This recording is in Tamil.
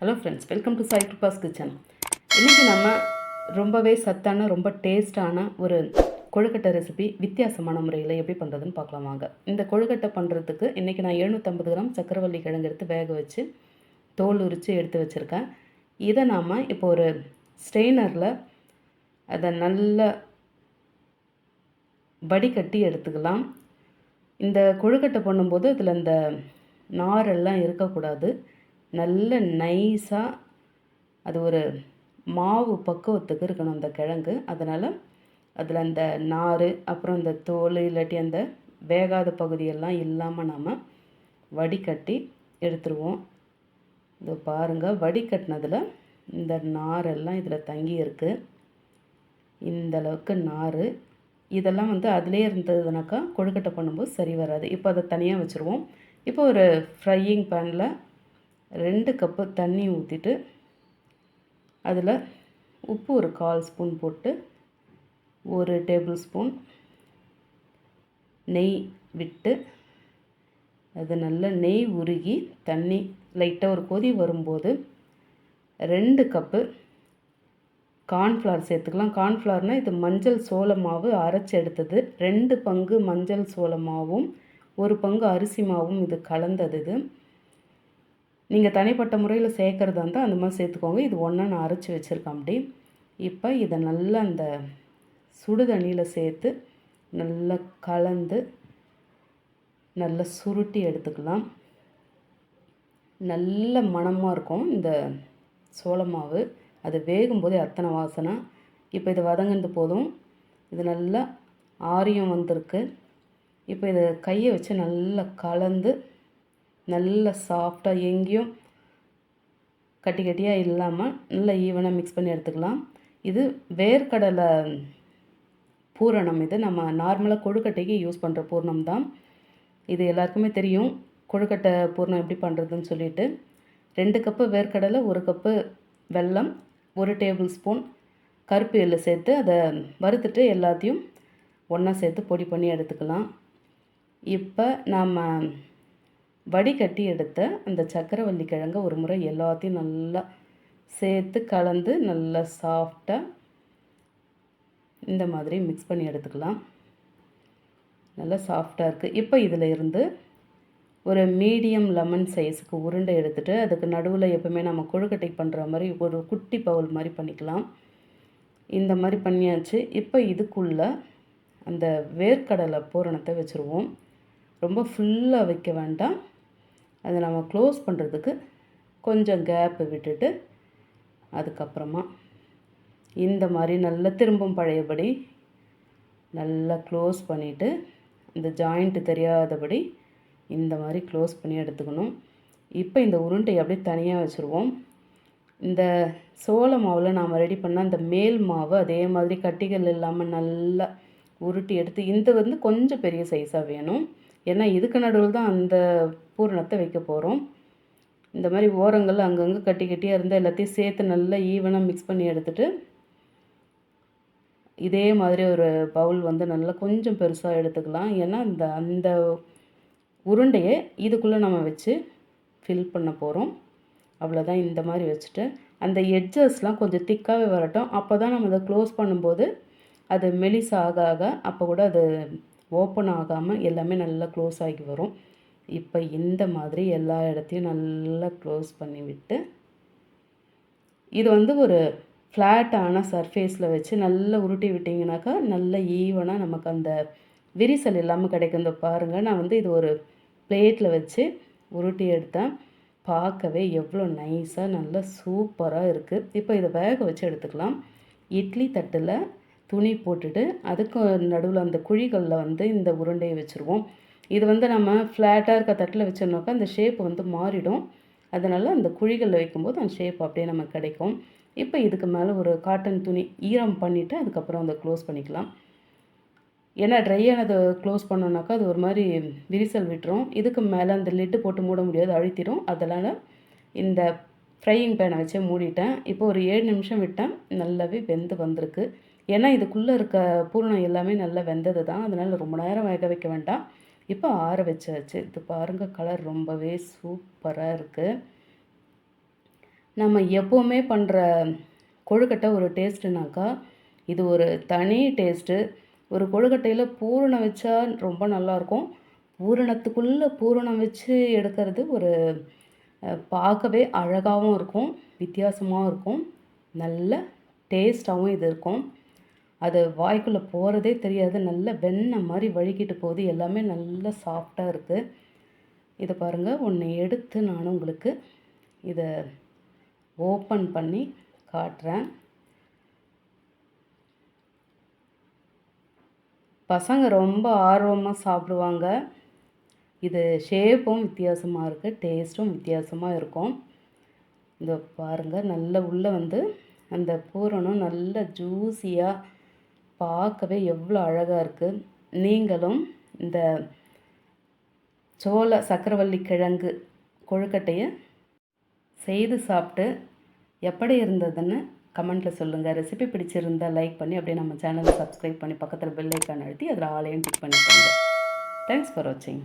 Hello friends welcome to Sai Kripa's kitchen இன்றைக்கி நம்ம ரொம்பவே சத்தான ரொம்ப டேஸ்டான ஒரு கொழுக்கட்டை ரெசிபி வித்தியாசமான முறையில் எப்படி பண்ணுறதுன்னு பார்க்கலாம் வாங்க. இந்த கொழுக்கட்டை பண்ணுறதுக்கு இன்றைக்கி நான் எழுநூற்றம்பது கிராம் சக்கரவள்ளி கிழங்கு எடுத்து வேக வச்சு தோல் உரித்து எடுத்து வச்சுருக்கேன். இதை நாம் இப்போ ஒரு ஸ்ட்ரெயினரில் அதை நல்லா வடிகட்டி எடுத்துக்கலாம். இந்த கொழுக்கட்டை பண்ணும்போது அதில் இந்த நாரெல்லாம் இருக்கக்கூடாது. நல்ல நைஸாக அது ஒரு மாவு பக்குவத்துக்கு இருக்கணும் அந்த கிழங்கு. அதனால் அதில் அந்த நார் அப்புறம் இந்த தோல் இல்லாட்டி அந்த வேகாத பகுதியெல்லாம் இல்லாமல் நாம் வடிகட்டி எடுத்துருவோம். இது பாருங்கள் வடிகட்டினதில் இந்த நாரெல்லாம் இதில் தங்கி இருக்குது இந்த அளவுக்கு நார். இதெல்லாம் வந்து அதிலே இருந்ததுனாக்கா கொழுக்கட்டை பண்ணும்போது சரி வராது. இப்போ அதை தனியாக வச்சுருவோம். இப்போ ஒரு ஃப்ரையிங் பேனில் ரெண்டு கப்பு தண்ணி ஊற்றிட்டு அதில் உப்பு ஒரு கால் ஸ்பூன் போட்டு ஒரு டேபிள் ஸ்பூன் நெய் விட்டு அது நல்லா நெய் உருகி தண்ணி லைட்டாக ஒரு கொதி வரும்போது ரெண்டு கப்பு கார்ன்ஃப்ளவர் சேர்த்துக்கலாம். கார்ன்ஃப்ளவர்னால் இது மஞ்சள் சோள மாவு அரைச்சி எடுத்தது. ரெண்டு பங்கு மஞ்சள் சோள மாவும் ஒரு பங்கு அரிசி மாவும் இது கலந்தது இது. நீங்கள் தனிப்பட்ட முறையில் சேர்க்குறதா இருந்தால் அந்த மாதிரி சேர்த்துக்கோங்க. இது ஒன்றா நான் அரைச்சி வச்சுருக்கேன் அப்படி. இப்போ இதை நல்லா அந்த சுடு தண்ணியில் சேர்த்து நல்லா கலந்து நல்லா சுருட்டி எடுத்துக்கலாம். நல்ல மணமாக இருக்கும் இந்த சோள மாவு. அது வேகும்போதே அத்தனை வாசனை. இப்போ இது வதங்கினது போதும். இது நல்லா ஆரியம் வந்திருக்கு. இப்போ இதை கையை வச்சு நல்லா கலந்து நல்ல சாஃப்டாக எங்கேயும் கட்டி கட்டியாக இல்லாமல் நல்லா ஈவனாக மிக்ஸ் பண்ணி எடுத்துக்கலாம். இது வேர்க்கடலை பூரணம். இது நம்ம நார்மலாக கொழுக்கட்டைக்கு யூஸ் பண்ணுற பூர்ணம் தான். இது எல்லாருக்குமே தெரியும். கொழுக்கட்டை பூர்ணம் எப்படி பண்ணுறதுன்னு சொல்லிட்டு. ரெண்டு கப்பு வேர்க்கடலை ஒரு கப்பு வெல்லம் ஒரு டேபிள் ஸ்பூன் கருப்பு எள்ளு சேர்த்து அதை வறுத்துட்டு எல்லாத்தையும் ஒன்றா சேர்த்து பொடி பண்ணி எடுத்துக்கலாம். இப்போ நாம் வடிகட்டி எடுத்த அந்த சக்கரவள்ளி கிழங்கை ஒரு முறை எல்லாத்தையும் நல்லா சேர்த்து கலந்து நல்லா சாஃப்டாக இந்த மாதிரி மிக்ஸ் பண்ணி எடுத்துக்கலாம். நல்லா சாஃப்டாக இருக்குது இப்போ இதில் இருந்து ஒரு மீடியம் லெமன் சைஸுக்கு உருண்டை எடுத்துகிட்டு அதுக்கு நடுவில் எப்போவுமே நம்ம கொழுக்கட்டை பண்ணுற மாதிரி ஒரு குட்டி பவுல் மாதிரி பண்ணிக்கலாம். இந்த மாதிரி பண்ணியாச்சு. இப்போ இதுக்குள்ளே அந்த வேர்க்கடலை பூரணத்தை வச்சுருவோம். ரொம்ப ஃபுல்லாக வைக்க வேண்டாம். அதை நம்ம க்ளோஸ் பண்ணுறதுக்கு கொஞ்சம் கேப்பு விட்டுட்டு அதுக்கப்புறமா இந்த மாதிரி நல்லா திரும்பும் பழையபடி நல்லா க்ளோஸ் பண்ணிவிட்டு இந்த ஜாயிண்ட்டு தெரியாதபடி இந்த மாதிரி க்ளோஸ் பண்ணி எடுத்துக்கணும். இப்போ இந்த உருண்டையை அப்படியே தனியாக வச்சுருவோம். இந்த சோள மாவில் நாம் ரெடி பண்ண அந்த மேல் மாவு அதே மாதிரி கட்டிகள் இல்லாமல் நல்லா உருட்டி எடுத்து இந்த வந்து கொஞ்சம் பெரிய சைஸாக வேணும். ஏன்னா இதுக்கு நடுவில் தான் அந்த பூரணத்தை வைக்க போகிறோம் இந்த மாதிரி ஓரங்கள் அங்கங்கே கட்டி கட்டியாக இருந்தால் எல்லாத்தையும் சேர்த்து நல்லா ஈவனாக மிக்ஸ் பண்ணி எடுத்துகிட்டு இதே மாதிரி ஒரு பவுல் வந்து நல்லா கொஞ்சம் பெருசாக எடுத்துக்கலாம். ஏன்னா இந்த அந்த உருண்டையை இதுக்குள்ளே நம்ம வச்சு ஃபில் பண்ண போகிறோம் அவ்வளோதான் இந்த மாதிரி வச்சுட்டு அந்த எட்ஜஸ்லாம் கொஞ்சம் திக்காகவே வரட்டும். அப்போ தான் நம்ம அதை க்ளோஸ் பண்ணும்போது அது மெலிஸ் ஆக ஆக அப்போ கூட அது ஓப்பன் ஆகாமல் எல்லாமே நல்லா க்ளோஸ் ஆகி வரும். இப்போ இந்த மாதிரி எல்லா இடத்தையும் நல்லா க்ளோஸ் பண்ணி விட்டு இது வந்து ஒரு ஃப்ளாட்டான சர்ஃபேஸில் வச்சு நல்லா உருட்டி விட்டிங்கனாக்கா நல்ல ஈவனாக நமக்கு அந்த விரிசல் இல்லாமல் கிடைக்கும். இந்த பாருங்கள் நான் வந்து இது ஒரு பிளேட்டில் வச்சு உருட்டி எடுத்தேன். பார்க்கவே எவ்வளோ நைஸாக நல்லா சூப்பராக இருக்குது இப்போ இதை வேக வச்சு எடுத்துக்கலாம். இட்லி தட்டில் துணி போட்டுட்டு அதுக்கு நடுவில் அந்த குழிகளில் வந்து இந்த உருண்டையை வச்சுருவோம். இது வந்து நம்ம ஃப்ளாட்டாக இருக்க தட்டில் வச்சோம்னாக்கா அந்த ஷேப் வந்து மாறிடும். அதனால் அந்த குழிகளில் வைக்கும்போது அந்த ஷேப் அப்படியே நமக்கு கிடைக்கும். இப்போ இதுக்கு மேலே ஒரு காட்டன் துணி ஈரம் பண்ணிவிட்டு அதுக்கப்புறம் அதை க்ளோஸ் பண்ணிக்கலாம். ஏன்னா ட்ரையானதை க்ளோஸ் பண்ணோன்னாக்கா அது ஒரு மாதிரி விரிசல் விட்டுரும். இதுக்கு மேலே அந்த லிட்டு போட்டு மூட முடியாது அழுத்திடும் அதனால் இந்த ஃப்ரையிங் பேனை வச்சே மூடிட்டேன். இப்போ ஒரு ஏழு நிமிஷம் விட்டேன். நல்லாவே வெந்து வந்திருக்கு. ஏன்னா இதுக்குள்ளே இருக்க பூரணம் எல்லாமே நல்லா வெந்தது தான் அதனால் ரொம்ப நேரம் வேக வைக்க வேண்டாம். இப்போ ஆற வச்சாச்சு. இது பாருங்கள் கலர் ரொம்பவே சூப்பராக இருக்குது நம்ம எப்போவுமே பண்ணுற கொழுக்கட்டை ஒரு டேஸ்ட்டுனாக்கா இது ஒரு தனி டேஸ்ட்டு ஒரு கொழுக்கட்டையில் பூரணம் வச்சா ரொம்ப நல்லாயிருக்கும் பூரணத்துக்குள்ளே பூரணம் வச்சு எடுக்கிறது ஒரு பார்க்கவே அழகாகவும் இருக்கும் வித்தியாசமாகவும் இருக்கும். நல்ல டேஸ்ட்டாகவும் இது இருக்கும். அது வாய்க்குள்ளே போகிறதே தெரியாது. நல்ல வெண்ணெய் மாதிரி வழுக்கிட்டு போகுது. எல்லாமே நல்லா சாஃப்டாக இருக்குது இதை பாருங்கள் ஒன்று எடுத்து நான் உங்களுக்கு இதை ஓப்பன் பண்ணி காட்டுறேன். பசங்க ரொம்ப ஆர்வமாக சாப்பிடுவாங்க. இது ஷேப்பும் வித்தியாசமாக இருக்குது டேஸ்ட்டும் வித்தியாசமாக இருக்கும். இந்த பாருங்கள் நல்ல உள்ளே வந்து அந்த பூரணம் நல்ல ஜூஸியாக பார்க்கவே எவ்வளோ அழகாக இருக்குது நீங்களும் இந்த சோள சக்கரவள்ளி கிழங்கு கொழுக்கட்டையை செய்து சாப்பிட்டு எப்படி இருந்ததுன்னு கமெண்ட்டில் சொல்லுங்கள் ரெசிபி பிடிச்சிருந்தா லைக் பண்ணி அப்படியே நம்ம சேனலை சப்ஸ்கிரைப் பண்ணி பக்கத்தில் பெல் ஐக்கான் அழுத்தி அதில் ஆலையும் டிக் பண்ணிக்கோங்க. தேங்க்ஸ் ஃபார் வாட்சிங்